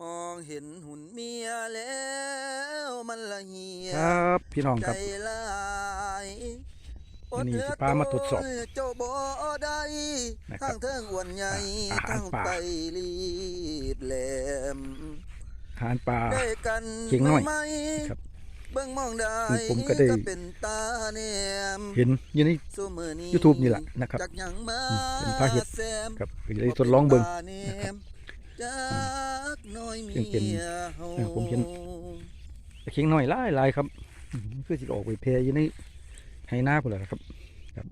มองเห็นหุ่นเมียแล้วมันละเหียครับพี่น้องใจครับลายอันนี้สิพามาตรวจสอบเจ้าบ่ได้นะครับทั้งเทิงอ้วนใหญ่อาหารทั้งป่าไตรีดแหลมอาหารปลาได้กันเขียงน้อยไหมครับเบิ่งมองได้คือผมก็ได้เป็นตาแนมเห็นอยู่ในซุมื้อนี้ YouTube นี่แหละนะครับจักหยังมาอืมเป็นพาเฮ็ดแซมครับก็เลยทดลองเบิ่งนะครับจากน้อยเมี ซึ่งเป็นยเฮาเออผมเห็นแต่เคียงน้อยหลายหลายครับอืมคือสิออกไปแพอยู่ในไฮนาพุ่นแหละครับ ครับ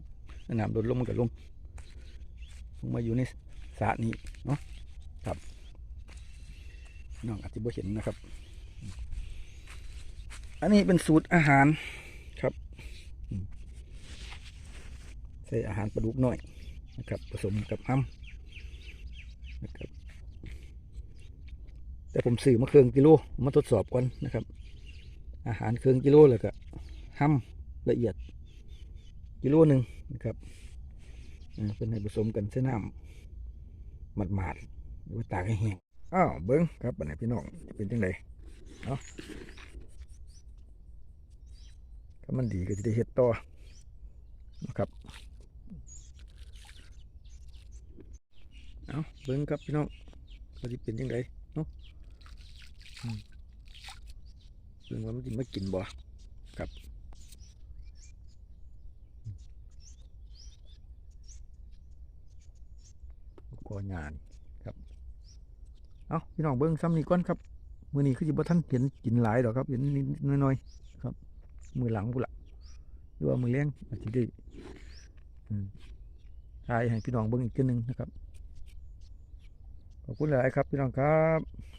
น้ำลดลงมันก็ลงลงมาอยู่ในสระนี้เนาะครับน้องอาจจะบ่เห็นนะครับ อันนี้เป็นสูตรอาหารครับอืมใส่อาหารปลาดุกหน่อยนะครับ ผสมกับห้ำนะครับ แต่ผมซื้อมาเครื่องกิโลมาทดสอบก่อนนะครับ อาหารเครื่องกิโลแล้วก็ห้ำละเอียดกิโลหนึ่งนะครับเป็นให้ผสมกันเส้นน้ำหมาดๆหรือว่าตากให้แห้งอ้าวเบิ้งครับบัดนี้พี่น้องจะเป็นจังไดเนาะถ้ามันดีก็จะได้เฮ็ดต่อนะครับเอาเบิ้งครับพี่น้องว่าจะเป็นจังไดเรื่ องว่ามันจะมากินบ่ครับก็งานครับ เอาพี่น้องเบิ้งซ้ำนี่ก่อนครับ มือนี้คือจิบท่านเห็นกินหลายดอกครับ เห็นนิดน้อยๆครับ มือหลังกูละหรือว่ามือเลี้ยงอาจจะได้อืมทายให้พี่น้องเบิ้งอีกทีหนึ่งนะครับ ขอบคุณหลายครับ พี่น้องครับ